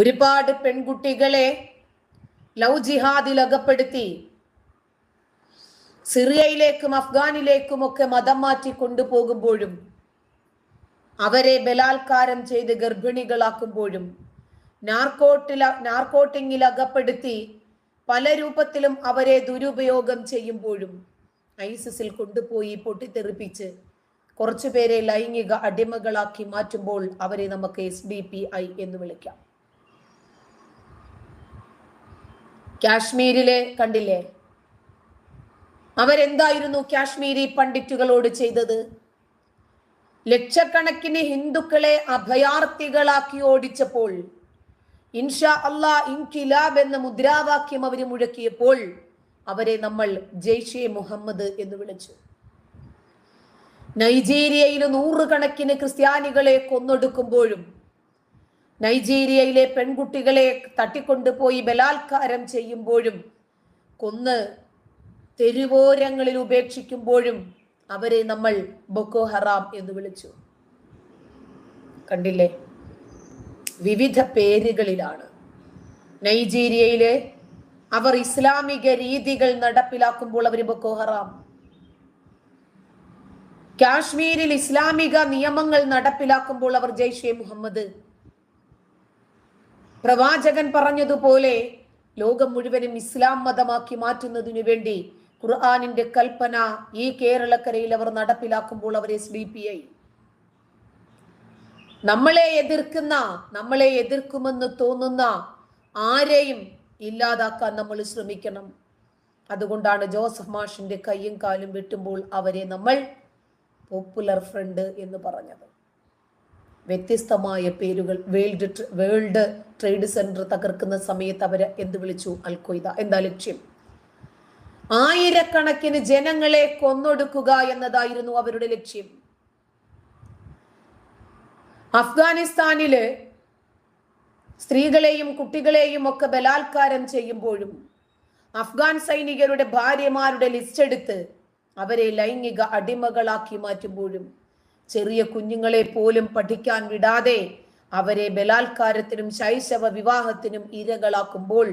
ഒരുപാട് പെൺകുട്ടികളെ ലവ് ജിഹാദിൽ അകപ്പെടുത്തി. സിറിയയിലേക്കും അഫ്ഗാനിലേക്കും ഒക്കെ മതം മാറ്റി കൊണ്ടുപോകുമ്പോഴും അവരെ ബലാത്കാരം ചെയ്ത് ഗർഭിണികളാക്കുമ്പോഴും നാർക്കോട്ടില നാർക്കോട്ടിങ്ങിൽ അകപ്പെടുത്തി പല രൂപത്തിലും അവരെ ദുരുപയോഗം ചെയ്യുമ്പോഴും ഐസിസിൽ കൊണ്ടുപോയി പൊട്ടിത്തെറിപ്പിച്ച് കുറച്ചുപേരെ ലൈംഗിക അടിമകളാക്കി മാറ്റുമ്പോൾ അവരെ നമുക്ക് എസ് ഡി പി ഐ എന്ന് വിളിക്കാം. കാശ്മീരിലെ കണ്ടില്ലേ? അവരെന്തായിരുന്നു കാശ്മീരി പണ്ഡിറ്റുകളോട് ചെയ്തത്? ലക്ഷക്കണക്കിന് ഹിന്ദുക്കളെ അഭയാർത്ഥികളാക്കി ഓടിച്ചപ്പോൾ ഇൻഷാ അള്ളാ ഇൻകിലാബ് എന്ന മുദ്രാവാക്യം അവർ മുഴക്കിയപ്പോൾ അവരെ നമ്മൾ ജെയ്ഷെ മുഹമ്മദ് എന്ന് വിളിച്ചു. നൈജീരിയയിൽ നൂറുകണക്കിന് ക്രിസ്ത്യാനികളെ കൊന്നൊടുക്കുമ്പോഴും നൈജീരിയയിലെ പെൺകുട്ടികളെ തട്ടിക്കൊണ്ടുപോയി ബലാത്കാരം ചെയ്യുമ്പോഴും കൊന്ന് തെരുവോരങ്ങളിൽ ഉപേക്ഷിക്കുമ്പോഴും അവരെ നമ്മൾ ബൊക്കോ ഹറാം എന്ന് വിളിച്ചു. കണ്ടില്ലേ? വിവിധ പേരുകളിലാണ്. നൈജീരിയയിലെ അവർ ഇസ്ലാമിക രീതികൾ നടപ്പിലാക്കുമ്പോൾ അവർ ബൊക്കോ ഹറാം. കാശ്മീരിൽ ഇസ്ലാമിക നിയമങ്ങൾ നടപ്പിലാക്കുമ്പോൾ അവർ ജയ്ഷെ മുഹമ്മദ് പ്രവാചകൻ പറഞ്ഞതുപോലെ ലോകം മുഴുവനും ഇസ്ലാം മതമാക്കി മാറ്റുന്നതിനു വേണ്ടി ഖുർആാനിന്റെ കൽപ്പന ഈ കേരളക്കരയിൽ അവർ നടപ്പിലാക്കുമ്പോൾ അവരെ സ്ലീപ്പിയായി നമ്മളെ എതിർക്കുന്ന നമ്മളെ എതിർക്കുമെന്ന് തോന്നുന്ന ആരെയും ഇല്ലാതാക്കാൻ നമ്മൾ ശ്രമിക്കണം. അതുകൊണ്ടാണ് ജോസഫ് മാഷിന്റെ കയ്യും കാലും വെട്ടുമ്പോൾ അവരെ നമ്മൾ പോപ്പുലർ ഫ്രണ്ട് എന്ന് പറഞ്ഞത്. വ്യത്യസ്തമായ പേരുകൾ വേൾഡ് വേൾഡ് ട്രേഡ് സെന്റർ തകർക്കുന്ന സമയത്ത് അവരെ എന്ത് വിളിച്ചു? അൽഖ്വയ്ദ എന്താ ലക്ഷ്യം? ആയിരക്കണക്കിന് ജനങ്ങളെ കൊന്നൊടുക്കുക എന്നതായിരുന്നു അവരുടെ ലക്ഷ്യം. അഫ്ഗാനിസ്ഥാനിൽ സ്ത്രീകളെയും കുട്ടികളെയും ഒക്കെ ബലാത്കാരം ചെയ്യുമ്പോഴും അഫ്ഗാൻ സൈനികരുടെ ഭാര്യമാരുടെ ലിസ്റ്റ് എടുത്ത് അവരെ ലൈംഗിക അടിമകളാക്കി മാറ്റുമ്പോഴും ചെറിയ കുഞ്ഞുങ്ങളെ പോലും പഠിക്കാൻ വിടാതെ അവരെ ബലാത്കാരത്തിനും ശൈശവ വിവാഹത്തിനും ഇരകളാക്കുമ്പോൾ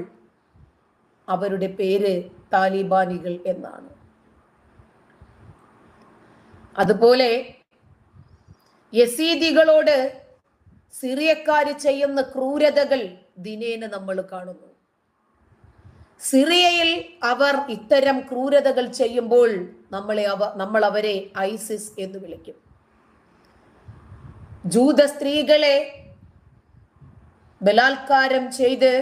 അവരുടെ പേര് താലിബാനികൾ എന്നാണ്. അതുപോലെ യസീദികളോട് സിറിയക്കാർ ചെയ്യുന്ന ക്രൂരതകൾ ദിനേന നമ്മൾ കാണുന്നു. സിറിയയിൽ അവർ ഇത്തരം ക്രൂരതകൾ ചെയ്യുമ്പോൾ നമ്മളെ അവ നമ്മൾ അവരെ ഐസിസ് എന്ന് വിളിക്കും. ജൂത സ്ത്രീകളെ ബലാത്കാരം ചെയ്ത്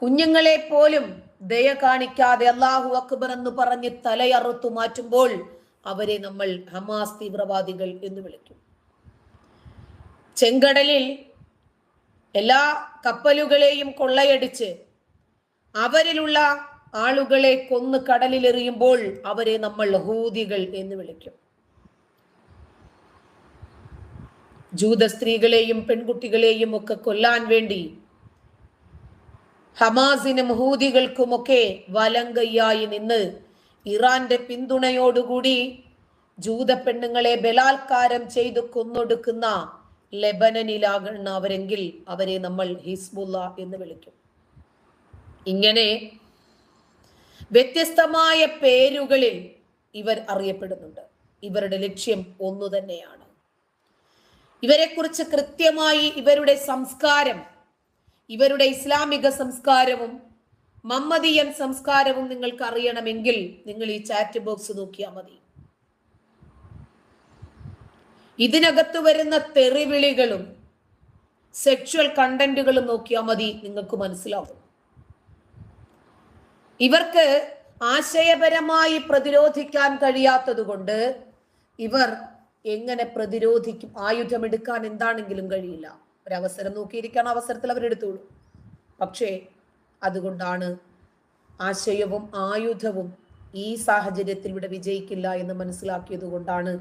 കുഞ്ഞുങ്ങളെ പോലും ദയ കാണിക്കാതെ അള്ളാഹു അക്ബർ എന്ന് പറഞ്ഞ് തലയറുത്തു മാറ്റുമ്പോൾ അവരെ നമ്മൾ ഹമാസ് തീവ്രവാദികൾ എന്ന് വിളിക്കും. ചെങ്കടലിൽ എല്ലാ കപ്പലുകളെയും കൊള്ളയടിച്ച് അവരിലുള്ള ആളുകളെ കൊന്ന് കടലിലെറിയുമ്പോൾ അവരെ നമ്മൾ ഹൂതികൾ എന്ന് വിളിക്കും. ജൂത സ്ത്രീകളെയും പെൺകുട്ടികളെയും ഒക്കെ കൊല്ലാൻ വേണ്ടി ഹമാസിനും ഹൂതികൾക്കുമൊക്കെ വലങ്കയ്യായി നിന്ന് ഇറാന്റെ പിന്തുണയോടുകൂടി ജൂത പെണ്ണുങ്ങളെ ബലാത്കാരം ചെയ്തു കൊന്നൊടുക്കുന്ന അവരെങ്കിൽ അവരെ നമ്മൾ ഹിസ്ബുല്ല എന്ന് വിളിക്കും. ഇങ്ങനെ വ്യത്യസ്തമായ പേരുകളിൽ ഇവർ അറിയപ്പെടുന്നുണ്ട്. ഇവരുടെ ലക്ഷ്യം ഒന്നു തന്നെയാണ് ഇവരെക്കുറിച്ച് കൃത്യമായി ഇവരുടെ സംസ്കാരം ഇവരുടെ ഇസ്ലാമിക സംസ്കാരവും മമ്മദിയൻ സംസ്കാരവും നിങ്ങൾക്ക് അറിയണമെങ്കിൽ നിങ്ങൾ ഈ ചാറ്റ് ബോക്സ് നോക്കിയാൽ മതി. ഇതിനകത്ത് വരുന്ന തെറിവിളികളും സെക്ഷുവൽ കണ്ടന്റുകളും നോക്കിയാൽ മതി നിങ്ങൾക്ക് മനസ്സിലാവും. ഇവർക്ക് ആശയപരമായി പ്രതിരോധിക്കാൻ കഴിയാത്തത് കൊണ്ട് ഇവർ എങ്ങനെ പ്രതിരോധിക്കും? ആയുധം എടുക്കാൻ എന്താണെങ്കിലും കഴിയില്ല. ഒരവസരം നോക്കിയിരിക്കാൻ അവസരത്തിൽ അവരെടുത്തോളൂ. പക്ഷേ അതുകൊണ്ടാണ് ആശയവും ആയുധവും ഈ സാഹചര്യത്തിൽ ഇവിടെ വിജയിക്കില്ല എന്ന് മനസ്സിലാക്കിയത് കൊണ്ടാണ്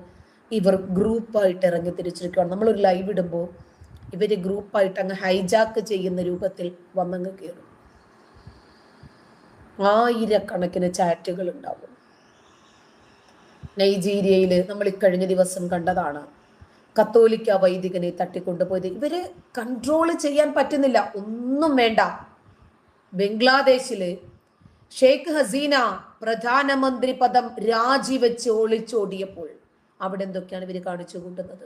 ഇവർ ഗ്രൂപ്പായിട്ട് ഇറങ്ങി തിരിച്ചിരിക്കുകയാണ്. നമ്മളൊരു ലൈവ് ഇടുമ്പോൾ ഇവർ ഗ്രൂപ്പായിട്ട് അങ്ങ് ഹൈജാക്ക് ചെയ്യുന്ന രൂപത്തിൽ വന്നങ്ങ് കയറും ആയിരക്കണക്കിന് ചാറ്റുകൾ ഉണ്ടാവും. നൈജീരിയയിൽ നമ്മൾ ഇക്കഴിഞ്ഞ ദിവസം കണ്ടതാണ്. കത്തോലിക്ക വൈദികനെ തട്ടിക്കൊണ്ടുപോയത്. ഇവർ കൺട്രോൾ ചെയ്യാൻ പറ്റുന്നില്ല. ഒന്നും വേണ്ട. ബംഗ്ലാദേശിൽ ഷെയ്ഖ് ഹസീന പ്രധാനമന്ത്രി പദം രാജിവെച്ച് ഒളിച്ചോടിയപ്പോൾ അവിടെ എന്തൊക്കെയാണ് ഇവർ കാണിച്ചു കൂട്ടുന്നത്?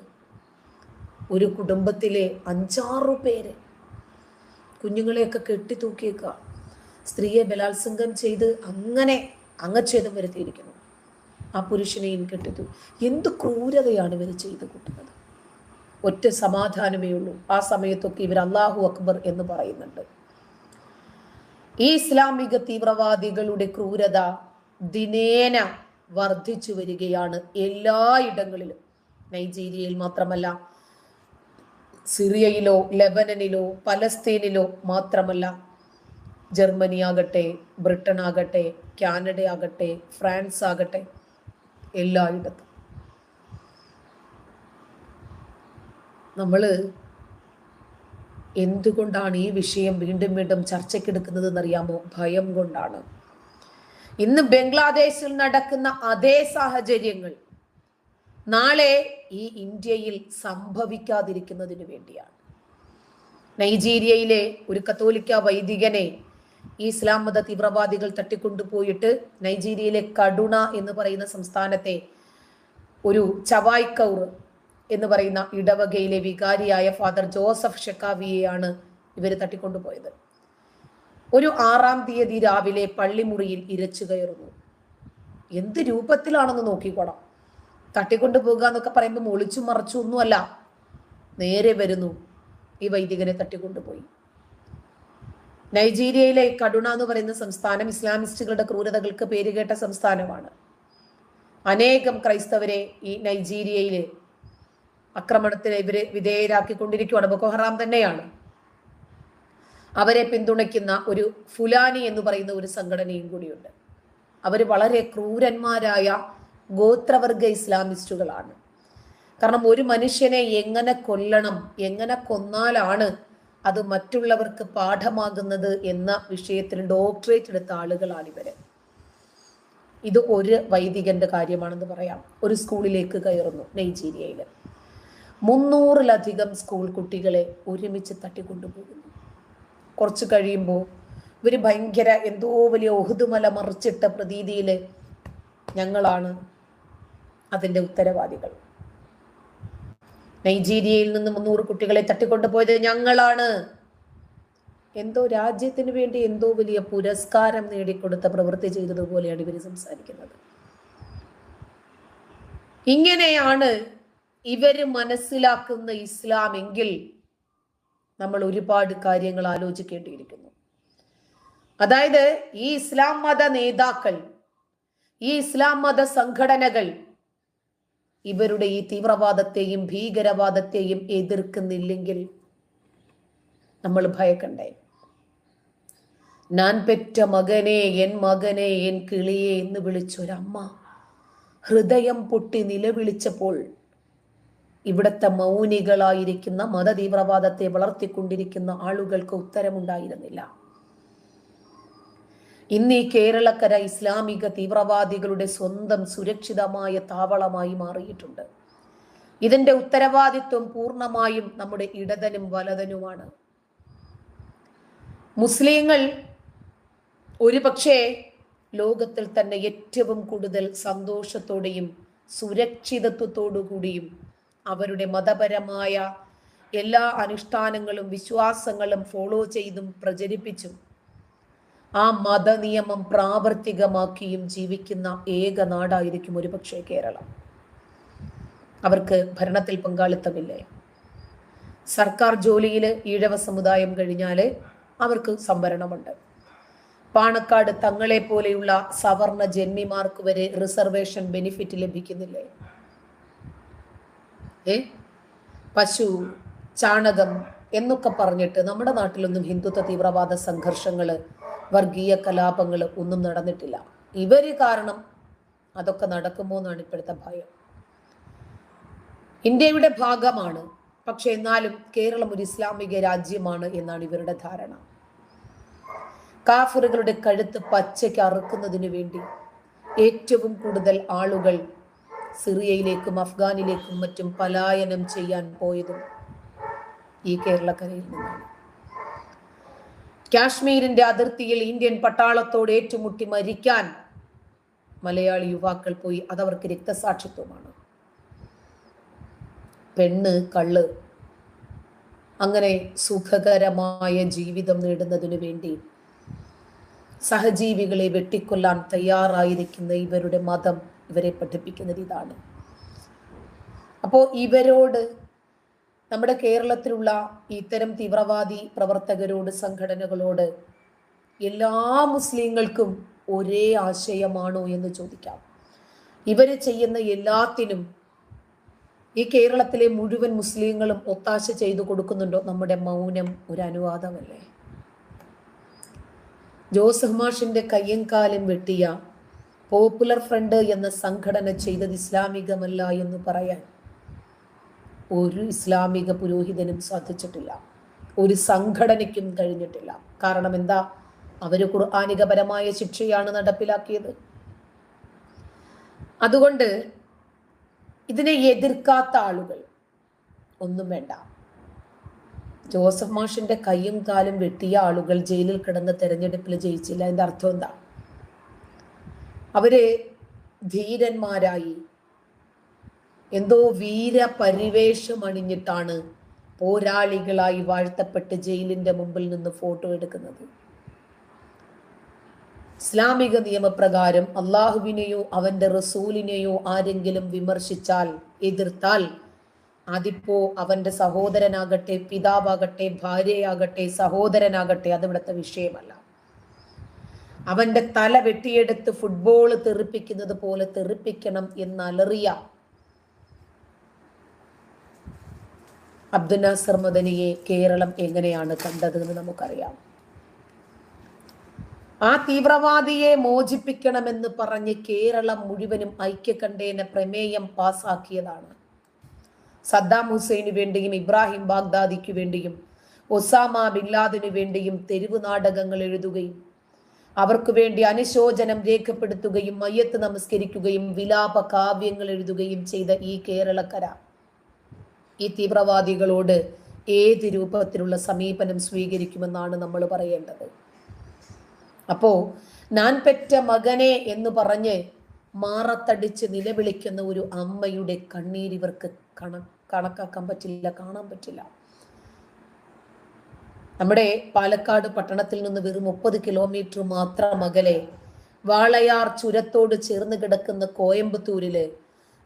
ഒരു കുടുംബത്തിലെ അഞ്ചാറു പേര് കുഞ്ഞുങ്ങളെയൊക്കെ കെട്ടി തൂക്കിയേക്കുക സ്ത്രീയെ ബലാത്സംഗം ചെയ്ത് അങ്ങനെ അങ്ങച്ഛേദം വരുത്തിയിരിക്കുന്നു. ആ പുരുഷനെയും കെട്ടിത്തു. എന്ത് ക്രൂരതയാണ് ഇവർ ചെയ്തു കൂട്ടുന്നത്? ഒറ്റ സമാധാനമേ ഉള്ളൂ. ആ സമയത്തൊക്കെ ഇവർ അള്ളാഹു അക്ബർ എന്ന് പറയുന്നുണ്ട്. ഈ ഇസ്ലാമിക തീവ്രവാദികളുടെ ക്രൂരത ദിനേന വർദ്ധിച്ചു വരികയാണ് എല്ലായിടങ്ങളിലും. നൈജീരിയയിൽ മാത്രമല്ല സിറിയയിലോ ലെബനനിലോ പലസ്തീനിലോ മാത്രമല്ല ജർമ്മനി ആകട്ടെ ബ്രിട്ടൻ ആകട്ടെ കാനഡ ആകട്ടെ ഫ്രാൻസ് ആകട്ടെ എല്ലായിടത്തും. നമ്മൾ എന്തുകൊണ്ടാണ് ഈ വിഷയം വീണ്ടും വീണ്ടും ചർച്ചയ്ക്കെടുക്കുന്നത് എന്നറിയാമോ ഭയം കൊണ്ടാണ്. ഇന്ന് ബംഗ്ലാദേശിൽ നടക്കുന്ന അതേ സാഹചര്യങ്ങൾ നാളെ ഈ ഇന്ത്യയിൽ സംഭവിക്കാതിരിക്കുന്നതിന് വേണ്ടിയാണ്. നൈജീരിയയിലെ ഒരു കത്തോലിക്ക വൈദികനെ ഈ ഇസ്ലാം മത തീവ്രവാദികൾ തട്ടിക്കൊണ്ടുപോയിട്ട് നൈജീരിയയിലെ കടുണ എന്ന് പറയുന്ന സംസ്ഥാനത്തെ ഒരു ചവായ് കൗർ എന്ന് പറയുന്ന ഇടവകയിലെ വികാരിയായ ഫാദർ ജോസഫ് ഷെക്കാവിയെയാണ് ഇവർ തട്ടിക്കൊണ്ടുപോയത്. ഒരു ആറാം തീയതി രാവിലെ പള്ളിമുറിയിൽ ഇരച്ചു കയറുന്നു. എന്ത് രൂപത്തിലാണെന്ന് നോക്കിക്കോണം. തട്ടിക്കൊണ്ടു പോകുക എന്നൊക്കെ പറയുമ്പോൾ ഒളിച്ചു മറച്ചു ഒന്നുമല്ല. നേരെ വരുന്നു. ഈ വൈദികനെ തട്ടിക്കൊണ്ടുപോയി. നൈജീരിയയിലെ കടുണ എന്ന് പറയുന്ന സംസ്ഥാനം ഇസ്ലാമിസ്റ്റുകളുടെ ക്രൂരതകൾക്ക് പേരുകേട്ട സംസ്ഥാനമാണ്. അനേകം ക്രൈസ്തവരെ ഈ നൈജീരിയയിൽ ആക്രമണത്തിന് ഇവർ വിധേയരാക്കിക്കൊണ്ടിരിക്കുകയാണ് ബൊക്കോഹറാം തന്നെയാണ്. അവരെ പിന്തുണയ്ക്കുന്ന ഒരു ഫുലാനി എന്ന് പറയുന്ന ഒരു സംഘടനയും കൂടിയുണ്ട്. അവർ വളരെ ക്രൂരന്മാരായ ഗോത്രവർഗ ഇസ്ലാമിസ്റ്റുകളാണ്. കാരണം ഒരു മനുഷ്യനെ എങ്ങനെ കൊല്ലണം എങ്ങനെ കൊന്നാലാണ് അത് മറ്റുള്ളവർക്ക് പാഠമാകുന്നത് എന്ന വിഷയത്തിൽ ഡോക്ടറേറ്റ് എടുത്ത ആളുകളാണ് ഇവർ. ഇത് ഒരു വൈദികന്റെ കാര്യമാണെന്ന് പറയാം. ഒരു സ്കൂളിലേക്ക് കയറുന്നു നൈജീരിയയിൽ മുന്നൂറിലധികം സ്കൂൾ കുട്ടികളെ ഒരുമിച്ച് തട്ടിക്കൊണ്ടുപോകുന്നു. കുറച്ച് കഴിയുമ്പോൾ ഇവർ ഭയങ്കര എന്തോ വലിയ ഒഹുതുമല മറിച്ചിട്ട പ്രതീതിയിൽ ഞങ്ങളാണ് അതിന്റെ ഉത്തരവാദികൾ. നൈജീരിയയിൽ നിന്ന് മുന്നൂറ് കുട്ടികളെ തട്ടിക്കൊണ്ടുപോയത് ഞങ്ങളാണ്. എന്തോ രാജ്യത്തിന് വേണ്ടി എന്തോ വലിയ പുരസ്കാരം നേടിക്കൊടുത്ത പ്രവൃത്തി ചെയ്തതുപോലെയാണ് ഇവർ സംസാരിക്കുന്നത്. ഇങ്ങനെയാണ് ഇവർ മനസ്സിലാക്കുന്ന ഇസ്ലാം എങ്കിൽ നമ്മൾ ഒരുപാട് കാര്യങ്ങൾ ആലോചിക്കേണ്ടിയിരിക്കുന്നു. അതായത് ഈ ഇസ്ലാം മത നേതാക്കൾ ഈ ഇസ്ലാം മത സംഘടനകൾ ഇവരുടെ ഈ തീവ്രവാദത്തെയും ഭീകരവാദത്തെയും എതിർക്കുന്നില്ലെങ്കിൽ നമ്മൾ ഭയക്കണ്ടേ? ഞാൻ പെറ്റ മകനെ എൻ മകനെ എൻ കിളിയെ എന്ന് വിളിച്ചൊരമ്മ ഹൃദയം പൊട്ടി നിലവിളിച്ചപ്പോൾ ഇവിടത്തെ മൗനികളായിരിക്കുന്ന മതതീവ്രവാദത്തെ വളർത്തിക്കൊണ്ടിരിക്കുന്ന ആളുകൾക്ക് ഉത്തരമുണ്ടായിരുന്നില്ല. ഇന്ന് ഈ കേരളക്കര ഇസ്ലാമിക തീവ്രവാദികളുടെ സ്വന്തം സുരക്ഷിതമായ താവളമായി മാറിയിട്ടുണ്ട്. ഇതിന്റെ ഉത്തരവാദിത്വം പൂർണമായും നമ്മുടെ ഇടതനും വലതനുമാണ്. മുസ്ലിങ്ങൾ ഒരുപക്ഷെ ലോകത്തിൽ തന്നെ ഏറ്റവും കൂടുതൽ സന്തോഷത്തോടെയും സുരക്ഷിതത്വത്തോടു കൂടിയും അവരുടെ മതപരമായ എല്ലാ അനുഷ്ഠാനങ്ങളും വിശ്വാസങ്ങളും ഫോളോ ചെയ്തും പ്രചരിപ്പിച്ചും ആ മതനിയമം പ്രാവർത്തികമാക്കിയും ജീവിക്കുന്ന ഏക നാടായിരിക്കും ഒരുപക്ഷെ കേരളം. അവർക്ക് ഭരണത്തിൽ പങ്കാളിത്തമില്ലേ? സർക്കാർ ജോലിയിൽ ഈഴവ സമുദായം കഴിഞ്ഞാൽ അവർക്ക് സംവരണമുണ്ട്. പാണക്കാട് തങ്ങളെ പോലെയുള്ള സവർണ ജന്മിമാർക്ക് വരെ റിസർവേഷൻ ബെനിഫിറ്റ് ലഭിക്കുന്നില്ലേ? ഏ? പശു ചാണകം എന്നൊക്കെ പറഞ്ഞിട്ട് നമ്മുടെ നാട്ടിലൊന്നും ഹിന്ദുത്വ തീവ്രവാദ സംഘർഷങ്ങൾ വർഗീയ കലാപങ്ങൾ ഒന്നും നടന്നിട്ടില്ല. ഇവർ കാരണം അതൊക്കെ നടക്കുമോ എന്നാണ് ഇപ്പോഴത്തെ ഭയം. ഇന്ത്യയുടെ ഭാഗമാണ്. പക്ഷെ എന്നാലും കേരളം ഒരു ഇസ്ലാമിക രാജ്യമാണ് എന്നാണ് ഇവരുടെ ധാരണ. കാഫറുകളുടെ കഴുത്ത് പച്ചയ്ക്ക് അറുക്കുന്നതിന് വേണ്ടി ഏറ്റവും കൂടുതൽ ആളുകൾ സിറിയയിലേക്കും അഫ്ഗാനിലേക്കും മറ്റും പലായനം ചെയ്യാൻ പോയതും ഈ കേരളക്കരയിൽ നിന്നാണ്. കാശ്മീരിന്റെ അതിർത്തിയിൽ ഇന്ത്യൻ പട്ടാളത്തോട് ഏറ്റുമുട്ടി മരിക്കാൻ മലയാളി യുവാക്കൾ പോയി. അതവർക്ക് രക്തസാക്ഷിത്വമാണ്. പെണ്ണ് കള്ള് അങ്ങനെ സുഖകരമായ ജീവിതം നേടുന്നതിനു വേണ്ടി സഹജീവികളെ വെട്ടിക്കൊല്ലാൻ തയ്യാറായിരിക്കുന്ന ഇവരുടെ മതം ഇവരെ പഠിപ്പിക്കുന്നത് ഇതാണ്. അപ്പോൾ ഇവരോട് നമ്മുടെ കേരളത്തിലുള്ള ഇത്തരം തീവ്രവാദി പ്രവർത്തകരോട് സംഘടനകളോട് എല്ലാ മുസ്ലിങ്ങൾക്കും ഒരേ ആശയമാണോ എന്ന് ചോദിക്കാം. ഇവർ ചെയ്യുന്ന എല്ലാത്തിനും ഈ കേരളത്തിലെ മുഴുവൻ മുസ്ലിങ്ങളും ഒത്താശ ചെയ്തു കൊടുക്കുന്നുണ്ടോ? നമ്മുടെ മൗനം ഒരു അനുവാദമല്ലേ? ജോസഫ് മാഷിന്റെ കയ്യും കാലും വെട്ടിയ പോപ്പുലർ ഫ്രണ്ട് എന്ന സംഘടന ചെയ്തത് ഇസ്ലാമികമല്ല എന്ന് പറയാൻ ഒരു ഇസ്ലാമിക പുരോഹിതനും സാധിച്ചിട്ടില്ല. ഒരു സംഘടനയ്ക്കും കഴിഞ്ഞിട്ടില്ല. കാരണം എന്താ? അവർ ഖുർആാനികപരമായ ശിക്ഷയാണ് നടപ്പിലാക്കിയത്. അതുകൊണ്ട് ഇതിനെ എതിർക്കാത്ത ആളുകൾ ഒന്നും വേണ്ട. ജോസഫ് മാഷിന്റെ കൈയും കാലും വെട്ടിയ ആളുകൾ ജയിലിൽ കിടന്ന് തെരഞ്ഞെടുപ്പിൽ ജയിച്ചില്ല. അതിന്റെ അർത്ഥം എന്താ? അവർ ധീരന്മാരായി എന്തോ വീര പരിവേഷം അണിഞ്ഞിട്ടാണ് പോരാളികളായി വാഴ്ത്തപ്പെട്ട് ജയിലിന്റെ മുമ്പിൽ നിന്ന് ഫോട്ടോ എടുക്കുന്നത്. ഇസ്ലാമിക നിയമപ്രകാരം അള്ളാഹുവിനെയോ അവന്റെ റസൂലിനെയോ ആരെങ്കിലും വിമർശിച്ചാൽ എതിർത്താൽ അതിപ്പോ അവന്റെ സഹോദരനാകട്ടെ പിതാവാകട്ടെ ഭാര്യയാകട്ടെ സഹോദരനാകട്ടെ അതിവിടുത്തെ വിഷയമല്ല. അവന്റെ തല വെട്ടിയെടുത്ത് ഫുട്ബോൾ തെറിപ്പിക്കുന്നത് പോലെ തെറിപ്പിക്കണം എന്നലറിയ. അബ്ദുൽ നാസർ മദനിയെ കേരളം എങ്ങനെയാണ് കണ്ടത് എന്ന് നമുക്കറിയാം. ആ തീവ്രവാദിയെ മോചിപ്പിക്കണമെന്ന് പറഞ്ഞ് കേരളം മുഴുവനും ഐക്യകണ്ഠേന പ്രമേയം പാസാക്കിയതാണ്. സദ്ദാം ഹുസൈനു വേണ്ടിയും ഇബ്രാഹിം ബാഗ്ദാദിക്ക് വേണ്ടിയും ഒസാമ ബില്ലാദിനു വേണ്ടിയും തെരുവ് നാടകങ്ങൾ എഴുതുകയും അവർക്ക് വേണ്ടി അനുശോചനം രേഖപ്പെടുത്തുകയും മയ്യത്ത് നമസ്കരിക്കുകയും വിലാപ കാവ്യങ്ങൾ എഴുതുകയും ചെയ്ത ഈ കേരളക്കര ഈ തീവ്രവാദികളോട് ഏത് രൂപത്തിലുള്ള സമീപനം സ്വീകരിക്കുമെന്നാണ് നമ്മൾ പറയേണ്ടത്. അപ്പോ ഞാൻ പെറ്റ മകനെ എന്ന് പറഞ്ഞ് മാറത്തടിച്ച് നിലവിളിക്കുന്ന ഒരു അമ്മയുടെ കണ്ണീർ ഇവർക്ക് കണ കണക്കാക്കാൻ പറ്റില്ല കാണാൻ പറ്റില്ല. നമ്മുടെ പാലക്കാട് പട്ടണത്തിൽ നിന്ന് വെറും മുപ്പത് കിലോമീറ്റർ മാത്രം അകലെ വാളയാർ ചുരത്തോട് ചേർന്ന് കിടക്കുന്ന കോയമ്പത്തൂരിൽ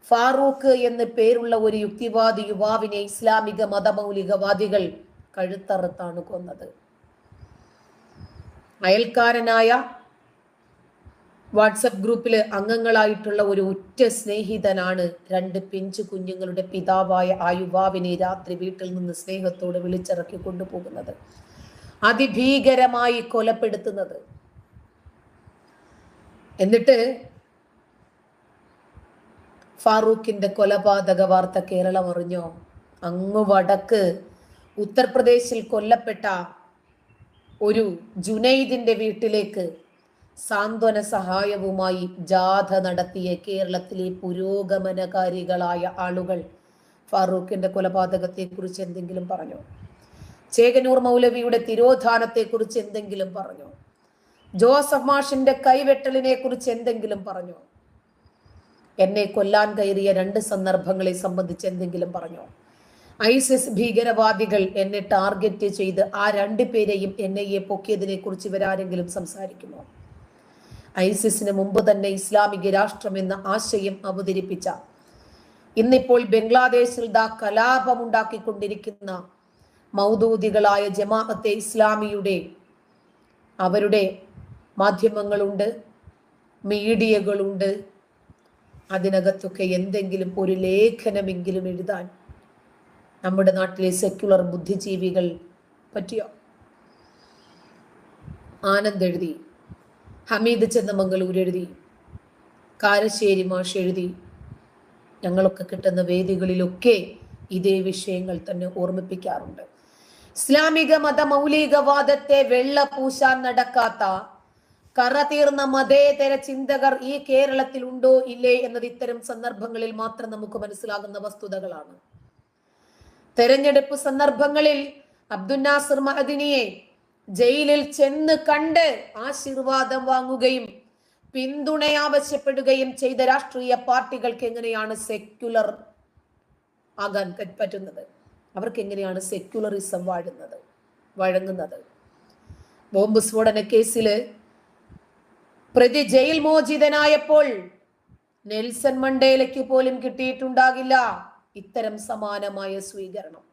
ഫാറൂഖ് എന്ന് പേരുള്ള ഒരു യുക്തിവാദി യുവാവിനെ ഇസ്ലാമിക മതമൗലികവാദികൾ കഴുത്തറുത്താണ് കൊന്നത്. അയൽക്കാരനായ വാട്സപ്പ് ഗ്രൂപ്പിൽ അംഗങ്ങളായിട്ടുള്ള ഒരു ഉറ്റ സ്നേഹിതനാണ് രണ്ട് പിഞ്ചു കുഞ്ഞുങ്ങളുടെ പിതാവായ ആ യുവാവിനെ രാത്രി വീട്ടിൽ നിന്ന് സ്നേഹത്തോടെ വിളിച്ചിറക്കി കൊണ്ടുപോകുന്നത്. അതിഭീകരമായി കൊലപ്പെടുത്തുന്നത്. എന്നിട്ട് ഫാറൂഖിന്റെ കൊലപാതക വാർത്ത കേരളം അറിഞ്ഞോ? അങ്ങ് വടക്ക് ഉത്തർപ്രദേശിൽ കൊല്ലപ്പെട്ട ഒരു ജുനൈദിന്റെ വീട്ടിലേക്ക് സാന്ത്വന സഹായവുമായി ജാഥ നടത്തിയ കേരളത്തിലെ പുരോഗമനകാരികളായ ആളുകൾ ഫാറൂഖിന്റെ കൊലപാതകത്തെക്കുറിച്ച് എന്തെങ്കിലും പറഞ്ഞോ? ചേകനൂർ മൗലവിയുടെ തിരോധാനത്തെക്കുറിച്ച് എന്തെങ്കിലും പറഞ്ഞോ? ജോസഫ് മാഷിന്റെ കൈവെട്ടലിനെ കുറിച്ച് എന്തെങ്കിലും പറഞ്ഞോ? എന്നെ കൊല്ലാൻ കയറിയ രണ്ട് സന്ദർഭങ്ങളെ സംബന്ധിച്ച് എന്തെങ്കിലും പറഞ്ഞോ? ഐസിസ് ഭീകരവാദികൾ എന്നെ ടാർഗറ്റ് ചെയ്ത് ആ രണ്ട് പേരെയും എൻ ഐ എ പൊക്കിയതിനെ കുറിച്ച് ഇവരാരെങ്കിലും സംസാരിക്കുമോ? ഐസിസിന് മുമ്പ് തന്നെ ഇസ്ലാമിക രാഷ്ട്രം എന്ന ആശയം അവതരിപ്പിച്ച ഇന്നിപ്പോൾ ബംഗ്ലാദേശിൽ ദാ കലാപമുണ്ടാക്കിക്കൊണ്ടിരിക്കുന്ന മൗദൂദികളായ ജമാഅത്തെ ഇസ്ലാമിയുടെ അവരുടെ മാധ്യമങ്ങളുണ്ട് മീഡിയകളുണ്ട് അതിനകത്തൊക്കെ എന്തെങ്കിലും ഒരു ലേഖനമെങ്കിലും എഴുതാൻ നമ്മുടെ നാട്ടിലെ സെക്യുലർ ബുദ്ധിജീവികൾ പറ്റിയ? ആനന്ദ് എഴുതി ഹമീദ് ചെന്നമംഗലൂർ എഴുതി കാരശ്ശേരി മാഷ് എഴുതി. ഞങ്ങളൊക്കെ കിട്ടുന്ന വേദികളിലൊക്കെ ഇതേ വിഷയങ്ങൾ തന്നെ ഓർമ്മിപ്പിക്കാറുണ്ട്. ഇസ്ലാമിക മത മൗലികവാദത്തെ വെള്ള പൂശാൻ നടക്കാത്ത കറ തീർന്ന മതേതര ചിന്തകർ ഈ കേരളത്തിൽ ഉണ്ടോ ഇല്ലേ എന്നത് ഇത്തരം സന്ദർഭങ്ങളിൽ മാത്രം നമുക്ക് മനസ്സിലാകുന്ന വസ്തുതകളാണ്. തെരഞ്ഞെടുപ്പ് സന്ദർഭങ്ങളിൽ അബ്ദുൽ നാസർ മഹദിനിയെ ജയിലിൽ ചെന്ന് കണ്ട് ആശീർവാദം വാങ്ങുകയും പിന്തുണ ആവശ്യപ്പെടുകയും ചെയ്ത രാഷ്ട്രീയ പാർട്ടികൾക്ക് എങ്ങനെയാണ് സെക്യുലർ ആകാൻ പറ്റുന്നത്? അവർക്ക് എങ്ങനെയാണ് സെക്യുലറിസം വാഴുന്നത് വഴങ്ങുന്നത്? ബോംബ് സ്ഫോടന കേസിൽ പ്രതി ജയിൽ മോചിതനായപ്പോൾ നെൽസൺ മണ്ടേലയ്ക്ക് പോലും കിട്ടിയിട്ടുണ്ടാകില്ല ഇത്തരം സമാനമായ സ്വീകരണം.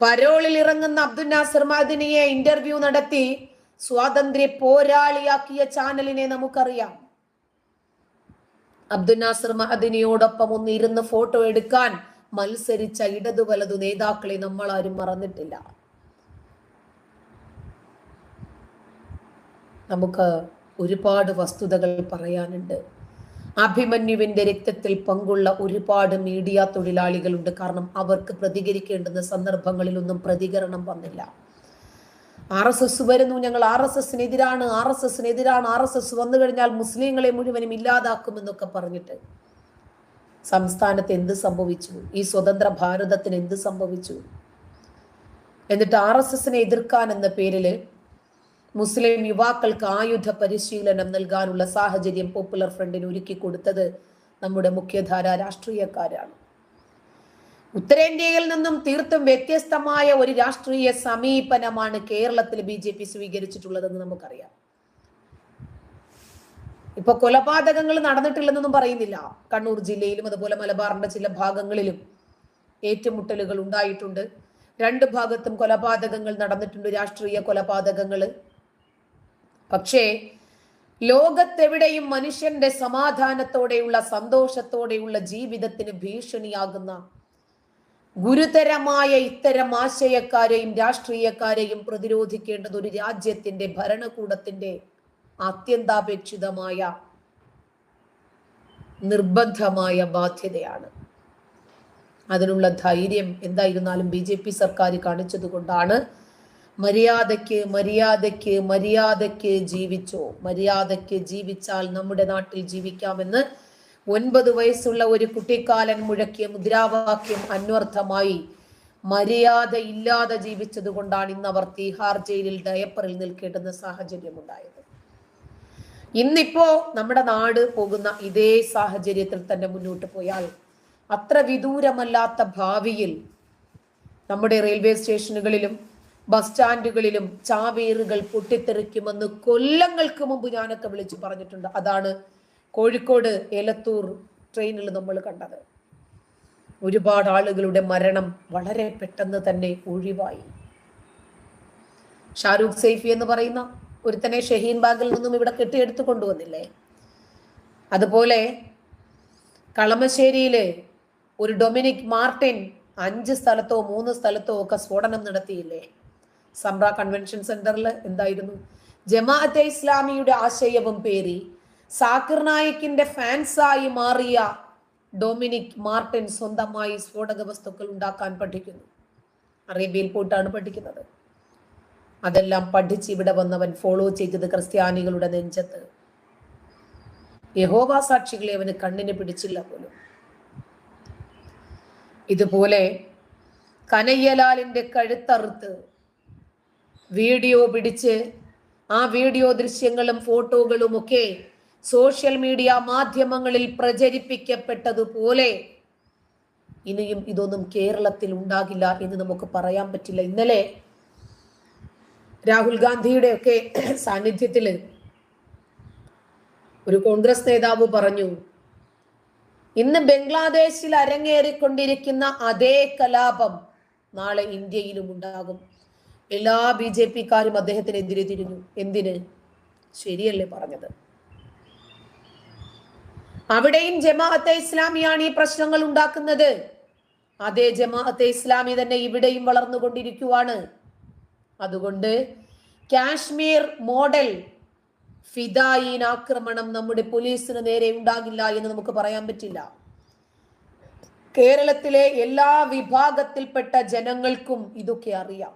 പരോളിൽ ഇറങ്ങുന്ന അബ്ദുൽ നാസർ മദിനിയെ ഇന്റർവ്യൂ നടത്തി സ്വാതന്ത്ര്യ പോരാളിയാക്കിയ ചാനലിനെ നമുക്കറിയാം. അബ്ദുൽ നാസർ മഹദിനിയോടൊപ്പം ഒന്ന് ഇരുന്ന് ഫോട്ടോ എടുക്കാൻ മത്സരിച്ച ഇടതു വലതു നേതാക്കളെ നമ്മൾ ആരും മറന്നിട്ടില്ല. നമുക്ക് ഒരുപാട് വസ്തുതകൾ പറയാനുണ്ട്. അഭിമന്യുവിന്റെ രക്തത്തിൽ പങ്കുള്ള ഒരുപാട് മീഡിയ തൊഴിലാളികളുണ്ട്. കാരണം അവർക്ക് പ്രതികരിക്കേണ്ടുന്ന സന്ദർഭങ്ങളിലൊന്നും പ്രതികരണം വന്നില്ല. ആർ എസ് എസ് വരുന്നു. ഞങ്ങൾ ആർ എസ് എസിനെതിരാണ്. ആർ എസ് എസിനെതിരാണ്. ആർ എസ് എസ് വന്നു കഴിഞ്ഞാൽ മുസ്ലിങ്ങളെ മുഴുവനും ഇല്ലാതാക്കുമെന്നൊക്കെ പറഞ്ഞിട്ട് സംസ്ഥാനത്ത് എന്ത് സംഭവിച്ചു? ഈ സ്വതന്ത്ര ഭാരതത്തിന് എന്ത് സംഭവിച്ചു? എന്നിട്ട് ആർ എസ് എസിനെ എതിർക്കാൻ എന്ന പേരിൽ മുസ്ലിം യുവാക്കൾക്ക് ആയുധ പരിശീലനം നൽകാനുള്ള സാഹചര്യം പോപ്പുലർ ഫ്രണ്ടിന് ഒരുക്കി കൊടുത്തത് നമ്മുടെ മുഖ്യധാര രാഷ്ട്രീയക്കാരാണ്. ഉത്തരേന്ത്യയിൽ നിന്നും തീർത്തും വ്യത്യസ്തമായ ഒരു രാഷ്ട്രീയ സമീപനമാണ് കേരളത്തിൽ ബി ജെ പി സ്വീകരിച്ചിട്ടുള്ളതെന്ന് നമുക്കറിയാം. ഇപ്പൊ കൊലപാതകങ്ങൾ നടന്നിട്ടില്ലെന്നൊന്നും പറയുന്നില്ല. കണ്ണൂർ ജില്ലയിലും അതുപോലെ മലബാറിന്റെ ചില ഭാഗങ്ങളിലും ഏറ്റുമുട്ടലുകൾ ഉണ്ടായിട്ടുണ്ട്. രണ്ട് ഭാഗത്തും കൊലപാതകങ്ങൾ നടന്നിട്ടുണ്ട് രാഷ്ട്രീയ കൊലപാതകങ്ങൾ പക്ഷേ ലോകത്തെവിടെയും മനുഷ്യന്റെ സമാധാനത്തോടെയുള്ള സന്തോഷത്തോടെയുള്ള ജീവിതത്തിന് ഭീഷണിയാകുന്ന ഗുരുതരമായ ഇത്തരം ആശയക്കാരെയും രാഷ്ട്രീയക്കാരെയും പ്രതിരോധിക്കേണ്ടത് ഒരു രാജ്യത്തിന്റെ ഭരണകൂടത്തിന്റെ അത്യന്താപേക്ഷിതമായ നിർബന്ധമായ ബാധ്യതയാണ്. അതിനുള്ള ധൈര്യം എന്തായിരുന്നാലും ബി ജെ പി സർക്കാർ കാണിച്ചത് കൊണ്ടാണ് മര്യാദയ്ക്ക് മര്യാദയ്ക്ക് മര്യാദയ്ക്ക് ജീവിച്ചോ? മര്യാദയ്ക്ക് ജീവിച്ചാൽ നമ്മുടെ നാട്ടിൽ ജീവിക്കാമെന്ന് ഒൻപത് വയസ്സുള്ള ഒരു കുട്ടിക്കാലൻ മുഴക്കിയ മുദ്രാവാക്യം അന്വർത്ഥമായി. മര്യാദ ഇല്ലാതെ ജീവിച്ചത് കൊണ്ടാണ് ഇന്ന് അവർ തീഹാർ ജയിലിൽ ഡയപ്പറിൽ നിൽക്കേണ്ടുന്ന സാഹചര്യം ഉണ്ടായത്. ഇന്നിപ്പോ നമ്മുടെ നാട് പോകുന്ന ഇതേ സാഹചര്യത്തിൽ തന്നെ മുന്നോട്ട് പോയാൽ അത്ര വിദൂരമല്ലാത്ത ഭാവിയിൽ നമ്മുടെ റെയിൽവേ സ്റ്റേഷനുകളിലും ബസ് സ്റ്റാൻഡുകളിലും ചാവേറുകൾ പൊട്ടിത്തെറിക്കുമെന്ന് കൊല്ലങ്ങൾക്ക് മുമ്പ് ഞാനൊക്കെ വിളിച്ചു പറഞ്ഞിട്ടുണ്ട്. അതാണ് കോഴിക്കോട് എലത്തൂർ ട്രെയിനിൽ നമ്മൾ കണ്ടത്. ഒരുപാട് ആളുകളുടെ മരണം വളരെ പെട്ടെന്ന് തന്നെ ഒഴിവായി. ഷാരൂഖ് സൈഫി എന്ന് പറയുന്ന ഒരുത്തനെ ഷഹീൻ ബാഗിൽ നിന്നും ഇവിടെ കെട്ടിയെടുത്ത് കൊണ്ടുവന്നില്ലേ? അതുപോലെ കളമശ്ശേരിയിലെ ഒരു ഡൊമിനിക് മാർട്ടിൻ അഞ്ച് സ്ഥലത്തോ മൂന്ന് സ്ഥലത്തോ ഒക്കെ സ്ഫോടനം നടത്തിയില്ലേ? സംറ കൺവെൻഷൻ സെന്ററിൽ എന്തായിരുന്നു? ജമാഅത്തെ ഇസ്ലാമിയുടെ ആശയവും പേരി സാക്കിർ നായിക്കിന്റെ ഫാൻസായി മാറിയ ഡൊമിനിക് മാർട്ടിൻ സ്വന്തമായി സ്ഫോടക വസ്തുക്കൾ ഉണ്ടാക്കാൻ പഠിക്കുന്നു. അറേബ്യയിൽ പോയിട്ടാണ് പഠിക്കുന്നത്. അതെല്ലാം പഠിച്ച് ഇവിടെ വന്നവൻ ഫോളോ ചെയ്തത് ക്രിസ്ത്യാനികളുടെ നെഞ്ചത്ത്. യഹോവ സാക്ഷികളെ അവന് കണ്ണിന് പിടിച്ചില്ല പോലും. ഇതുപോലെ കനയ്യലാലിന്റെ കഴുത്തറുത്ത് വീഡിയോ പിടിച്ച് ആ വീഡിയോ ദൃശ്യങ്ങളും ഫോട്ടോകളും ഒക്കെ സോഷ്യൽ മീഡിയ മാധ്യമങ്ങളിൽ പ്രചരിപ്പിക്കപ്പെട്ടതുപോലെ ഇനിയും ഇതൊന്നും കേരളത്തിൽ ഉണ്ടാകില്ല എന്ന് നമുക്ക് പറയാൻ പറ്റില്ല. ഇന്നലെ രാഹുൽ ഗാന്ധിയുടെ ഒക്കെ സാന്നിധ്യത്തിൽ ഒരു കോൺഗ്രസ് നേതാവ് പറഞ്ഞു ഇന്ന് ബംഗ്ലാദേശിൽ അരങ്ങേറിക്കൊണ്ടിരിക്കുന്ന അതേ കലാപം നാളെ ഇന്ത്യയിലും ഉണ്ടാകും. എല്ലാ ബി ജെ പിക്കാരും അദ്ദേഹത്തിനെതിരെ തിരിഞ്ഞു എന്തിന്? ശരിയല്ലേ പറഞ്ഞത്. അവിടെയും ജമാഅത്തെ ഇസ്ലാമിയാണ് ഈ പ്രശ്നങ്ങൾ ഉണ്ടാക്കുന്നത്. അതേ ജമാഅത്തെ ഇസ്ലാമി തന്നെ ഇവിടെയും വളർന്നുകൊണ്ടിരിക്കുവാണ്. അതുകൊണ്ട് കാശ്മീർ മോഡൽ ഫിദായിൻ ആക്രമണം നമ്മുടെ പോലീസിന് നേരെ ഉണ്ടാകില്ല എന്ന് നമുക്ക് പറയാൻ പറ്റില്ല. കേരളത്തിലെ എല്ലാ വിഭാഗത്തിൽപ്പെട്ട ജനങ്ങൾക്കും ഇതൊക്കെ അറിയാം.